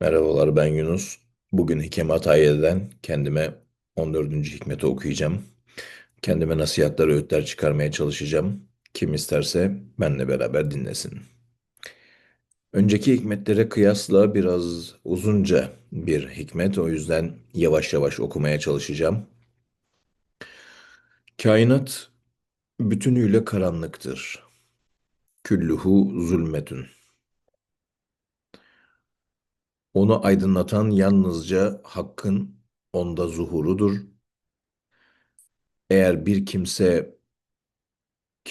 Merhabalar ben Yunus. Bugün Hikem Atayi'den kendime 14. hikmeti okuyacağım. Kendime nasihatler, öğütler çıkarmaya çalışacağım. Kim isterse benle beraber dinlesin. Önceki hikmetlere kıyasla biraz uzunca bir hikmet. O yüzden yavaş yavaş okumaya çalışacağım. Kainat bütünüyle karanlıktır. Külluhu zulmetün. Onu aydınlatan yalnızca hakkın onda zuhurudur. Eğer bir kimse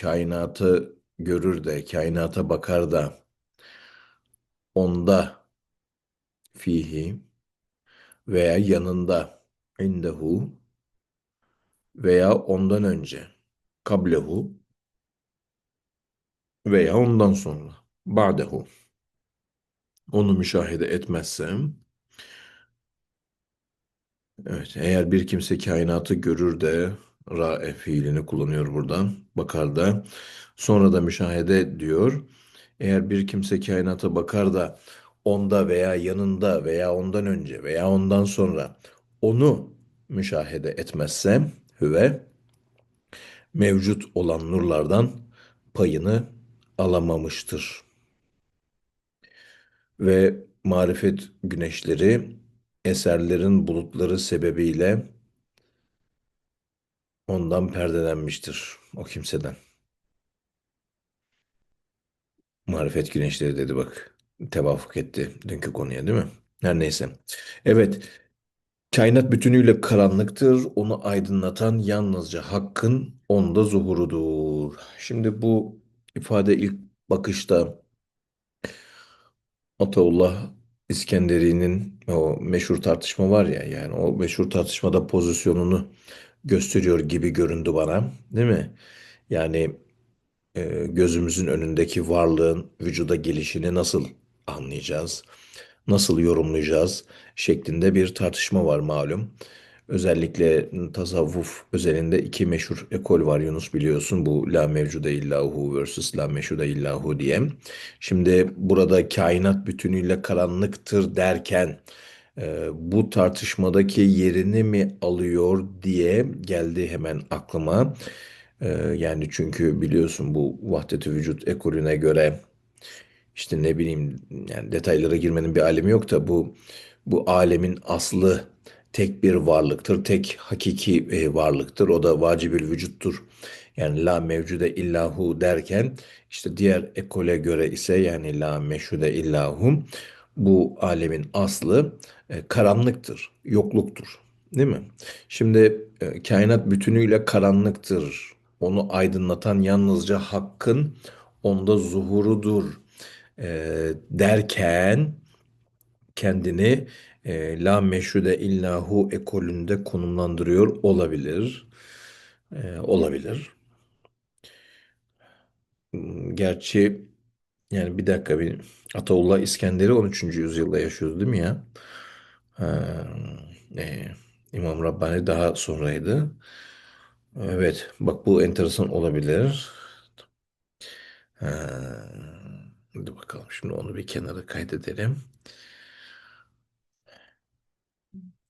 kainatı görür de, kainata bakar da onda fihi veya yanında indehu veya ondan önce kablehu veya ondan sonra ba'dehu onu müşahede etmezsem evet eğer bir kimse kainatı görür de ra'e fiilini kullanıyor buradan bakar da sonra da müşahede diyor Eğer bir kimse kainata bakar da onda veya yanında veya ondan önce veya ondan sonra onu müşahede etmezse hüve mevcut olan nurlardan payını alamamıştır. Ve marifet güneşleri eserlerin bulutları sebebiyle ondan perdelenmiştir o kimseden. Marifet güneşleri dedi bak. Tevafuk etti dünkü konuya değil mi? Her neyse. Evet. Kainat bütünüyle karanlıktır. Onu aydınlatan yalnızca Hakk'ın onda zuhurudur. Şimdi bu ifade ilk bakışta Ataullah İskenderi'nin o meşhur tartışma var ya yani o meşhur tartışmada pozisyonunu gösteriyor gibi göründü bana, değil mi? Yani e, gözümüzün önündeki varlığın vücuda gelişini nasıl anlayacağız, nasıl yorumlayacağız şeklinde bir tartışma var malum. Özellikle tasavvuf özelinde iki meşhur ekol var Yunus biliyorsun. Bu la mevcude illahu versus la meşhude illahu diye. Şimdi burada kainat bütünüyle karanlıktır derken e, bu tartışmadaki yerini mi alıyor diye geldi hemen aklıma. E, yani çünkü biliyorsun bu vahdet-i vücut ekolüne göre işte ne bileyim yani detaylara girmenin bir alemi yok da bu bu alemin aslı tek bir varlıktır. Tek hakiki e, varlıktır. O da vacibül vücuttur. Yani la mevcude illahu derken işte diğer ekole göre ise yani la meşhude illahu bu alemin aslı e, karanlıktır, yokluktur. Değil mi? Şimdi e, kainat bütünüyle karanlıktır. Onu aydınlatan yalnızca hakkın onda zuhurudur e, derken kendini e, la meşhude illahu ekolünde konumlandırıyor olabilir. E, olabilir. Hmm, Gerçi yani bir dakika bir Ataullah İskender'i 13. yüzyılda yaşıyordu değil mi ya? Ha, e, İmam Rabbani daha sonraydı. Evet, bak bu enteresan olabilir. Ha, hadi bakalım şimdi onu bir kenara kaydedelim.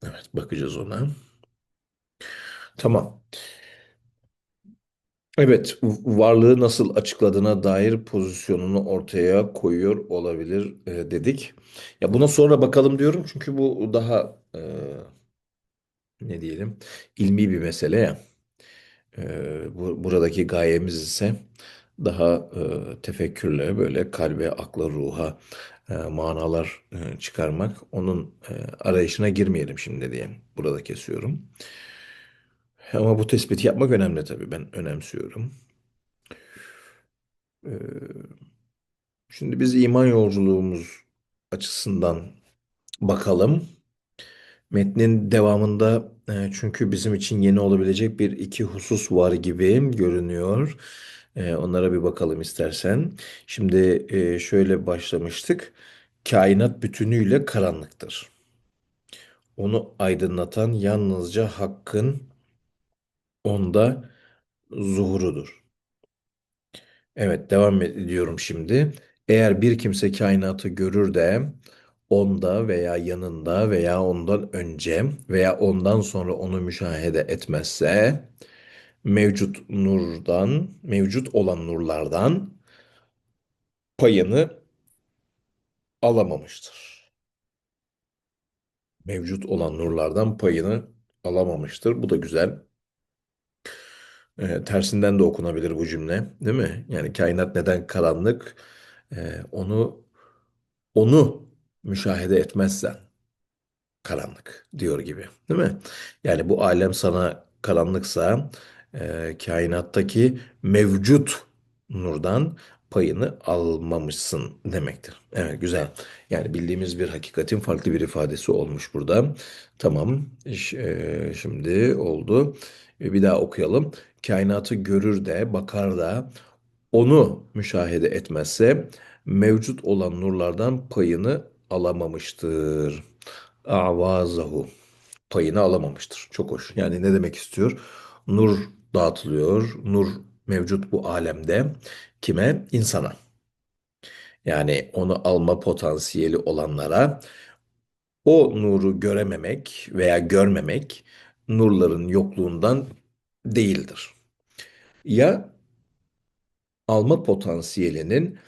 Evet, bakacağız ona. Tamam. Evet, varlığı nasıl açıkladığına dair pozisyonunu ortaya koyuyor olabilir e, dedik. Ya buna sonra bakalım diyorum çünkü bu daha e, ne diyelim ilmi bir mesele ya. E, bu, buradaki gayemiz ise daha e, tefekkürle böyle kalbe, akla, ruha e, manalar e, çıkarmak. Onun e, arayışına girmeyelim şimdi diye burada kesiyorum. Ama bu tespiti yapmak önemli tabii. Ben önemsiyorum. Şimdi biz iman yolculuğumuz açısından bakalım. Metnin devamında çünkü bizim için yeni olabilecek bir iki husus var gibi görünüyor. E, onlara bir bakalım istersen. Şimdi e, şöyle başlamıştık. Kainat bütünüyle karanlıktır. Onu aydınlatan yalnızca Hakk'ın onda zuhurudur. Evet devam ediyorum şimdi. Eğer bir kimse kainatı görür de onda veya yanında veya ondan önce veya ondan sonra onu müşahede etmezse mevcut nurdan, mevcut olan nurlardan payını alamamıştır. Mevcut olan nurlardan payını alamamıştır. Bu da güzel. Ee, tersinden de okunabilir bu cümle, değil mi? Yani kainat neden karanlık? Ee, onu onu müşahede etmezsen karanlık diyor gibi, değil mi? Yani bu alem sana karanlıksa e, kainattaki mevcut nurdan payını almamışsın demektir. Evet, güzel. Yani bildiğimiz bir hakikatin farklı bir ifadesi olmuş burada. Tamam, e, şimdi oldu. E, Bir daha okuyalım. Kainatı görür de bakar da onu müşahede etmezse mevcut olan nurlardan payını alamamıştır. Avazahu payını alamamıştır. Çok hoş. Yani ne demek istiyor? Nur dağıtılıyor. Nur mevcut bu alemde. Kime? İnsana. Yani onu alma potansiyeli olanlara o nuru görememek veya görmemek nurların yokluğundan değildir. Ya alma potansiyelinin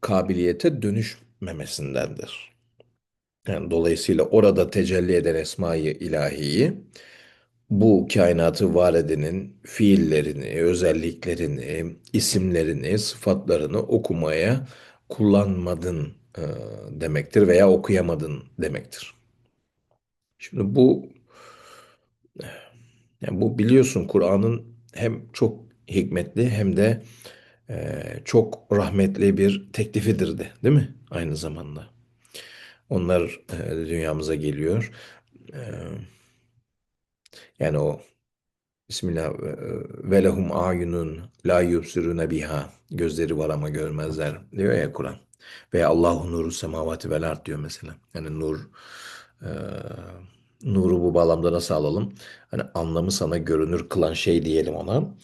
kabiliyete dönüşmemesindendir. Yani dolayısıyla orada tecelli eden esma-i ilahiyi bu kainatı var edenin fiillerini, özelliklerini, isimlerini, sıfatlarını okumaya kullanmadın e, demektir veya okuyamadın demektir. Şimdi bu yani bu biliyorsun Kur'an'ın hem çok hikmetli hem de e, çok rahmetli bir teklifidir de, değil mi? Aynı zamanda. Onlar e, dünyamıza geliyor. E, yani o Bismillah ve lehum ayunun la yubsirune biha gözleri var ama görmezler diyor ya Kur'an. Veya Allahu nuru semavati vel ard diyor mesela. Yani nur e, nuru bu bağlamda nasıl alalım? Hani anlamı sana görünür kılan şey diyelim ona.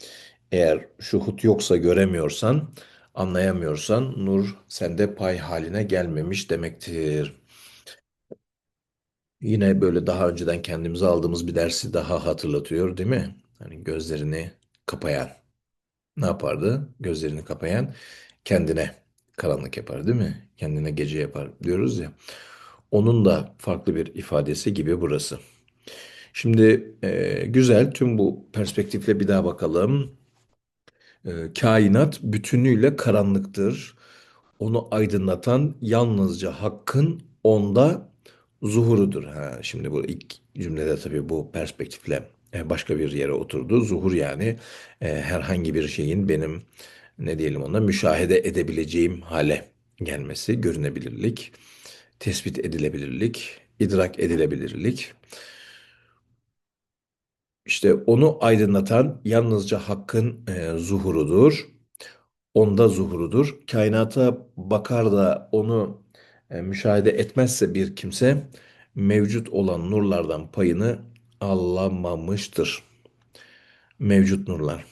Eğer şuhut yoksa göremiyorsan, anlayamıyorsan nur sende pay haline gelmemiş demektir. Yine böyle daha önceden kendimize aldığımız bir dersi daha hatırlatıyor, değil mi? Hani gözlerini kapayan ne yapardı? Gözlerini kapayan kendine karanlık yapar, değil mi? Kendine gece yapar diyoruz ya. Onun da farklı bir ifadesi gibi burası. Şimdi e, güzel tüm bu perspektifle bir daha bakalım. E, kainat bütünüyle karanlıktır. Onu aydınlatan yalnızca Hakk'ın onda zuhurudur. Ha, şimdi bu ilk cümlede tabii bu perspektifle e, başka bir yere oturdu. Zuhur yani e, herhangi bir şeyin benim ne diyelim ona müşahede edebileceğim hale gelmesi, görünebilirlik, tespit edilebilirlik, idrak edilebilirlik. İşte onu aydınlatan yalnızca Hakk'ın e, zuhurudur. onda zuhurudur. Kainata bakar da onu müşahede etmezse bir kimse mevcut olan nurlardan payını alamamıştır. Mevcut nurlar.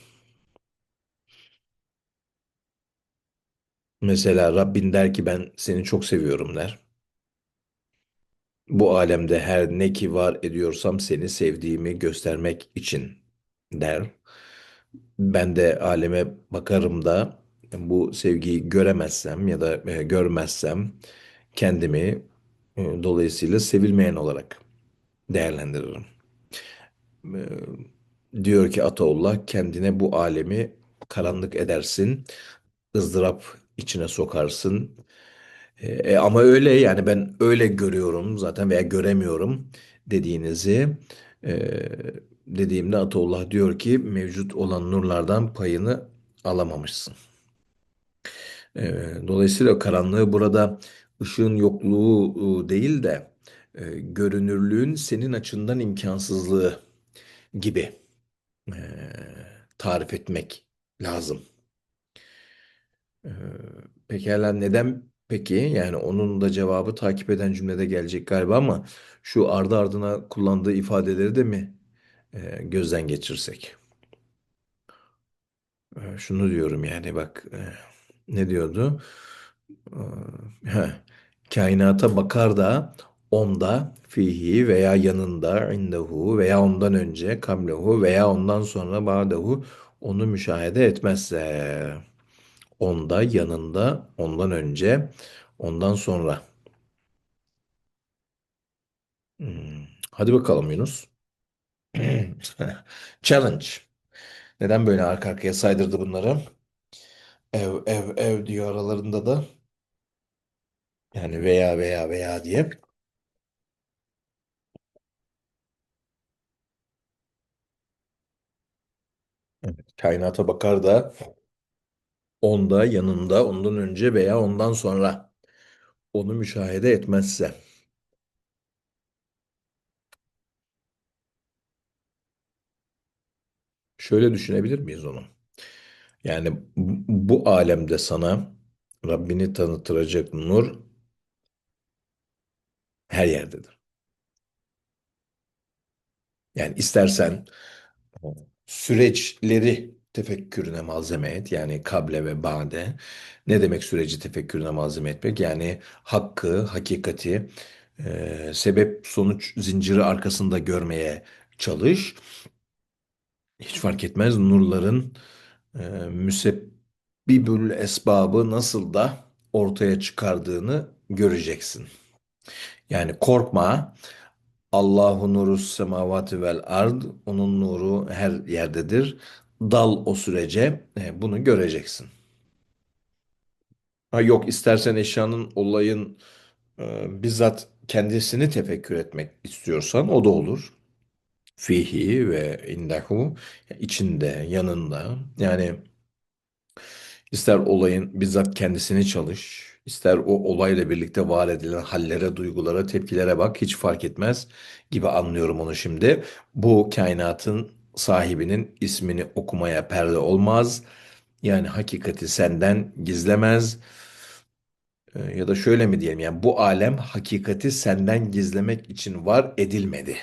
Mesela Rabbin der ki ben seni çok seviyorum der. Bu alemde her ne ki var ediyorsam seni sevdiğimi göstermek için der. Ben de aleme bakarım da bu sevgiyi göremezsem ya da e, görmezsem kendimi e, dolayısıyla sevilmeyen olarak değerlendiririm. E, diyor ki Ataullah kendine bu alemi karanlık edersin, ızdırap içine sokarsın. E, e, ama öyle yani ben öyle görüyorum zaten veya göremiyorum dediğinizi e, dediğimde Ataullah diyor ki mevcut olan nurlardan payını alamamışsın. E, dolayısıyla karanlığı burada ışığın yokluğu e, değil de e, görünürlüğün senin açından imkansızlığı gibi e, tarif etmek lazım. E, pekala neden peki? Yani onun da cevabı takip eden cümlede gelecek galiba ama şu ardı ardına kullandığı ifadeleri de mi e, gözden geçirsek? E, şunu diyorum yani bak e, ne diyordu? E, heh, Kainata bakar da onda, fihi veya yanında, indehu veya ondan önce, kablehu veya ondan sonra, ba'dehu onu müşahede etmezse. Onda, yanında, ondan önce, ondan sonra. Hmm. Hadi bakalım Yunus. Challenge. Neden böyle arka arkaya saydırdı bunları? Ev, ev, ev diyor aralarında da. Yani veya veya veya diye. Kainata bakar da onda, yanında, ondan önce veya ondan sonra onu müşahede etmezse. Şöyle düşünebilir miyiz onu? Yani bu alemde sana Rabbini tanıtıracak nur her yerdedir. Yani istersen süreçleri tefekkürüne malzeme et. Yani kable ve bade. Ne demek süreci tefekkürüne malzeme etmek? Yani hakkı, hakikati, e, sebep sonuç zinciri arkasında görmeye çalış. Hiç fark etmez nurların e, müsebbibül esbabı nasıl da ortaya çıkardığını göreceksin. Yani korkma. Allahu nuru semavati vel ard. Onun nuru her yerdedir. Dal o sürece e, bunu göreceksin. Ha yok istersen eşyanın olayın e, bizzat kendisini tefekkür etmek istiyorsan o da olur. Fihi ve indehu içinde, yanında. Yani ister olayın bizzat kendisini çalış, ister o olayla birlikte var edilen hallere, duygulara, tepkilere bak hiç fark etmez gibi anlıyorum onu şimdi. Bu kainatın sahibinin ismini okumaya perde olmaz. Yani hakikati senden gizlemez. Ee, Ya da şöyle mi diyelim yani bu alem hakikati senden gizlemek için var edilmedi.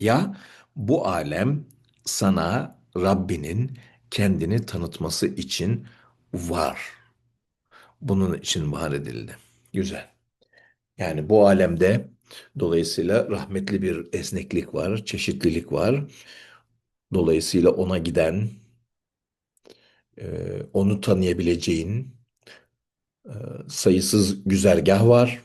Ya bu alem sana Rabbinin kendini tanıtması için var. Bunun için var edildi. Güzel. Yani bu alemde dolayısıyla rahmetli bir esneklik var, çeşitlilik var. Dolayısıyla ona giden, e, onu tanıyabileceğin e, sayısız güzergah var.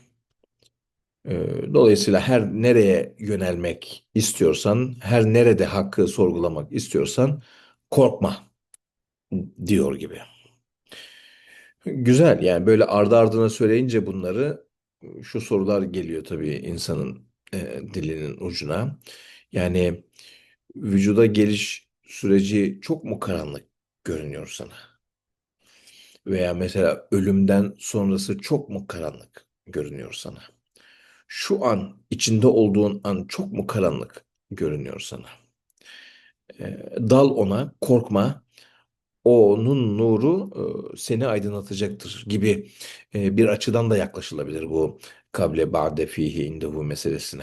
E, Dolayısıyla her nereye yönelmek istiyorsan, her nerede hakkı sorgulamak istiyorsan korkma diyor gibi. Güzel yani böyle ardı ardına söyleyince bunları şu sorular geliyor tabii insanın e, dilinin ucuna. Yani vücuda geliş süreci çok mu karanlık görünüyor sana? Veya mesela ölümden sonrası çok mu karanlık görünüyor sana? Şu an içinde olduğun an çok mu karanlık görünüyor sana? E, dal ona, korkma. Onun nuru e, seni aydınlatacaktır gibi e, bir açıdan da yaklaşılabilir bu kable ba'de fihi indehu meselesine.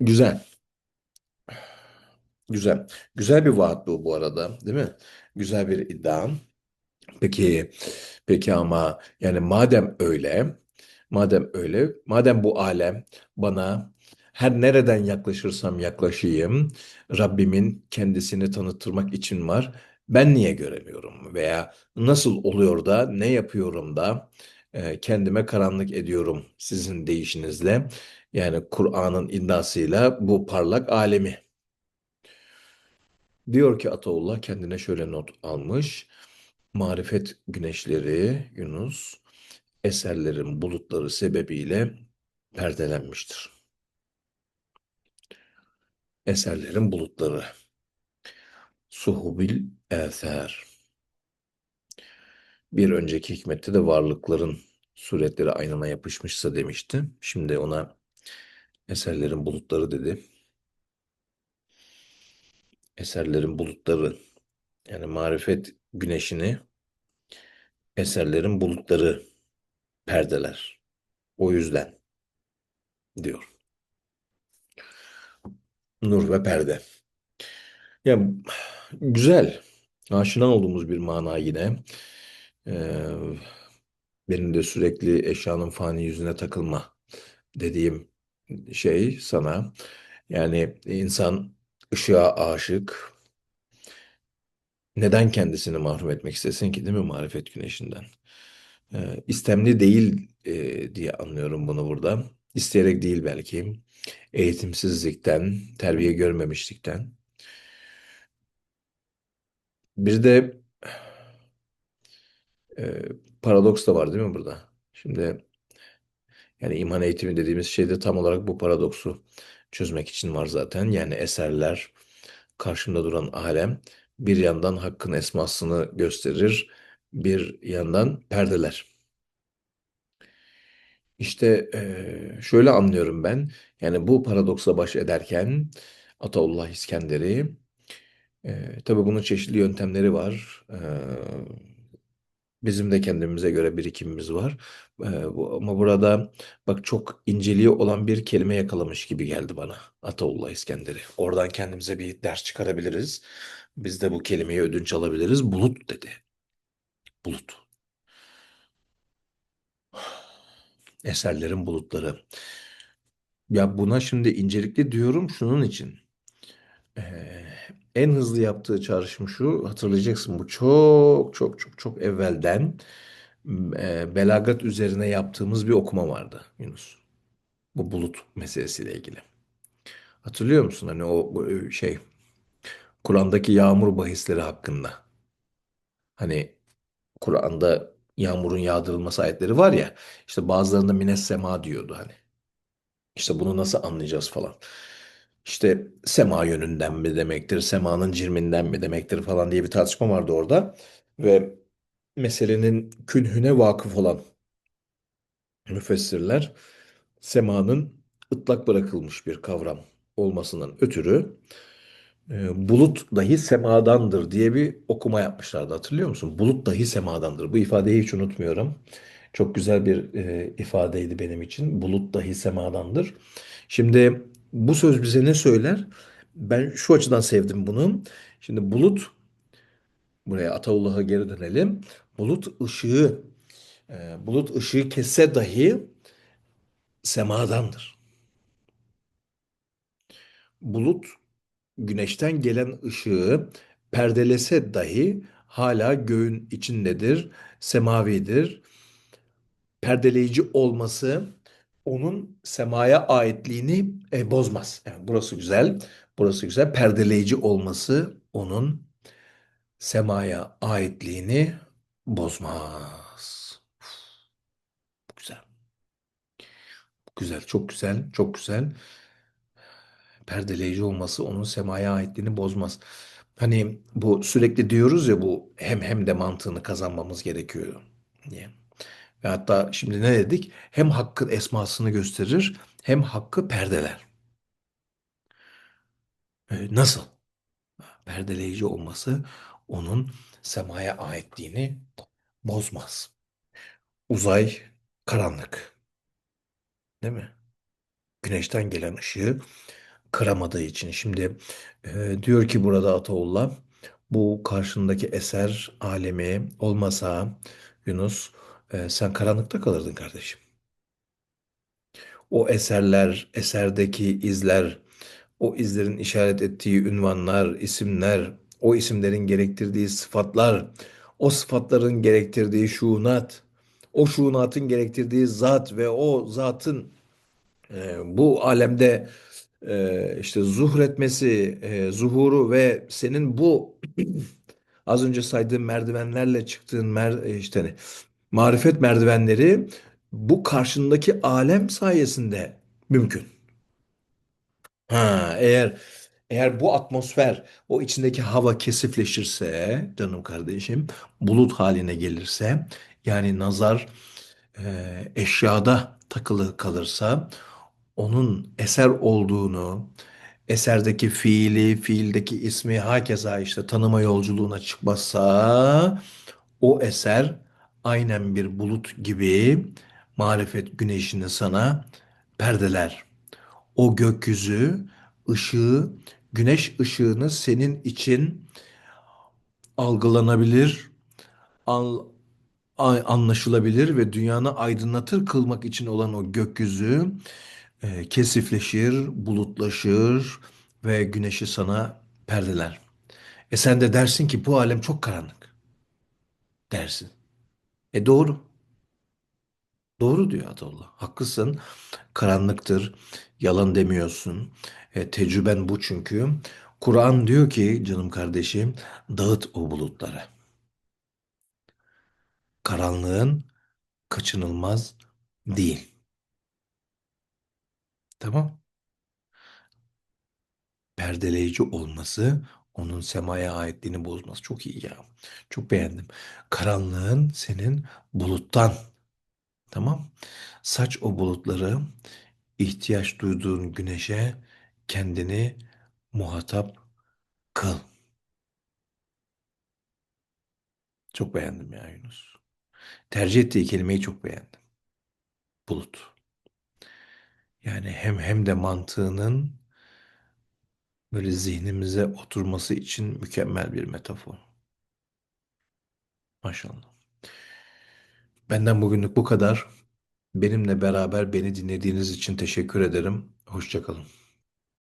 Güzel, güzel. Güzel bir vaat bu bu arada, değil mi? Güzel bir iddia. Peki, peki ama yani madem öyle, madem öyle, madem bu alem bana her nereden yaklaşırsam yaklaşayım, Rabbimin kendisini tanıtırmak için var. Ben niye göremiyorum? Veya nasıl oluyor da, ne yapıyorum da e, kendime karanlık ediyorum sizin deyişinizle. Yani Kur'an'ın iddiasıyla bu parlak alemi. Diyor ki Ataullah kendine şöyle not almış. Marifet güneşleri Yunus eserlerin bulutları sebebiyle perdelenmiştir. Eserlerin bulutları. Suhubil eser. Bir önceki hikmette de varlıkların suretleri aynına yapışmışsa demişti. Şimdi ona eserlerin bulutları dedi. Eserlerin bulutları yani marifet güneşini eserlerin bulutları perdeler. O yüzden diyor. Nur ve perde. Ya güzel. Aşina olduğumuz bir mana yine. Ee, Benim de sürekli eşyanın fani yüzüne takılma dediğim şey sana. Yani insan ışığa aşık. Neden kendisini mahrum etmek istesin ki değil mi marifet güneşinden? Ee, istemli değil e, diye anlıyorum bunu burada. İsteyerek değil belki. Eğitimsizlikten, terbiye görmemişlikten. Bir de e, paradoks da var değil mi burada? Şimdi yani iman eğitimi dediğimiz şey de tam olarak bu paradoksu çözmek için var zaten. Yani eserler, karşımda duran alem bir yandan hakkın esmasını gösterir, bir yandan perdeler. İşte eee, şöyle anlıyorum ben. Yani bu paradoksla baş ederken Ataullah İskender'i eee tabii bunun çeşitli yöntemleri var. Eee, bizim de kendimize göre birikimimiz var. Eee, bu- ama burada bak çok inceliği olan bir kelime yakalamış gibi geldi bana Ataullah İskender'i. Oradan kendimize bir ders çıkarabiliriz. Biz de bu kelimeyi ödünç alabiliriz. Bulut dedi. Bulut. Eserlerin bulutları. Ya buna şimdi incelikli diyorum şunun için. Ee, en hızlı yaptığı çağrışım şu, hatırlayacaksın bu çok çok çok çok evvelden e, belagat üzerine yaptığımız bir okuma vardı Yunus. Bu bulut meselesiyle ilgili. Hatırlıyor musun hani o e, şey Kur'an'daki yağmur bahisleri hakkında. Hani Kur'an'da yağmurun yağdırılması ayetleri var ya işte bazılarında mines sema diyordu hani. İşte bunu nasıl anlayacağız falan. İşte sema yönünden mi demektir, semanın cirminden mi demektir falan diye bir tartışma vardı orada. Ve meselenin künhüne vakıf olan müfessirler semanın ıtlak bırakılmış bir kavram olmasından ötürü e, bulut dahi semadandır diye bir okuma yapmışlardı. Hatırlıyor musun? Bulut dahi semadandır. Bu ifadeyi hiç unutmuyorum. Çok güzel bir e, ifadeydi benim için. Bulut dahi semadandır. Şimdi bu söz bize ne söyler? Ben şu açıdan sevdim bunu. Şimdi bulut, buraya Ataullah'a geri dönelim. Bulut ışığı, e, bulut ışığı kesse dahi semadandır. Bulut güneşten gelen ışığı perdelese dahi hala göğün içindedir, semavidir. Perdeleyici olması onun semaya aitliğini e, bozmaz. Yani burası güzel, burası güzel. Perdeleyici olması onun semaya aitliğini bozmaz. Güzel, güzel, çok güzel, çok güzel. Perdeleyici olması onun semaya aitliğini bozmaz. Hani bu sürekli diyoruz ya bu hem hem de mantığını kazanmamız gerekiyor diye. Ve hatta şimdi ne dedik? Hem hakkın esmasını gösterir hem hakkı perdeler. Ee, nasıl? Perdeleyici olması onun semaya aitliğini bozmaz. Uzay karanlık, değil mi? Güneşten gelen ışığı kıramadığı için. Şimdi e, diyor ki burada Ataullah bu karşındaki eser alemi olmasa Yunus e, sen karanlıkta kalırdın kardeşim. O eserler, eserdeki izler, o izlerin işaret ettiği ünvanlar, isimler, o isimlerin gerektirdiği sıfatlar, o sıfatların gerektirdiği şuunat, o şuunatın gerektirdiği zat ve o zatın e, bu alemde e, işte zuhretmesi, e, zuhuru ve senin bu az önce saydığım merdivenlerle çıktığın mer e, işte hani marifet merdivenleri bu karşındaki alem sayesinde mümkün. Ha, eğer eğer bu atmosfer, o içindeki hava kesifleşirse, canım kardeşim, bulut haline gelirse, yani nazar e, eşyada takılı kalırsa, onun eser olduğunu, eserdeki fiili, fiildeki ismi hakeza işte tanıma yolculuğuna çıkmazsa o eser aynen bir bulut gibi marifet güneşini sana perdeler. O gökyüzü ışığı, güneş ışığını senin için algılanabilir, al, anlaşılabilir ve dünyanı aydınlatır kılmak için olan o gökyüzü e, kesifleşir, bulutlaşır ve güneşi sana perdeler. E sen de dersin ki bu alem çok karanlık dersin. E doğru. Doğru diyor Atollah. Haklısın. Karanlıktır. Yalan demiyorsun. E, tecrüben bu çünkü. Kur'an diyor ki canım kardeşim dağıt o bulutları. Karanlığın kaçınılmaz değil. Tamam. Perdeleyici olması onun semaya aitliğini bozmaz. Çok iyi ya. Çok beğendim. Karanlığın senin buluttan. Tamam. Saç o bulutları ihtiyaç duyduğun güneşe kendini muhatap kıl. Çok beğendim ya Yunus. Tercih ettiği kelimeyi çok beğendim. Bulut. Yani hem hem de mantığının böyle zihnimize oturması için mükemmel bir metafor. Maşallah. Benden bugünlük bu kadar. Benimle beraber beni dinlediğiniz için teşekkür ederim. Hoşça kalın.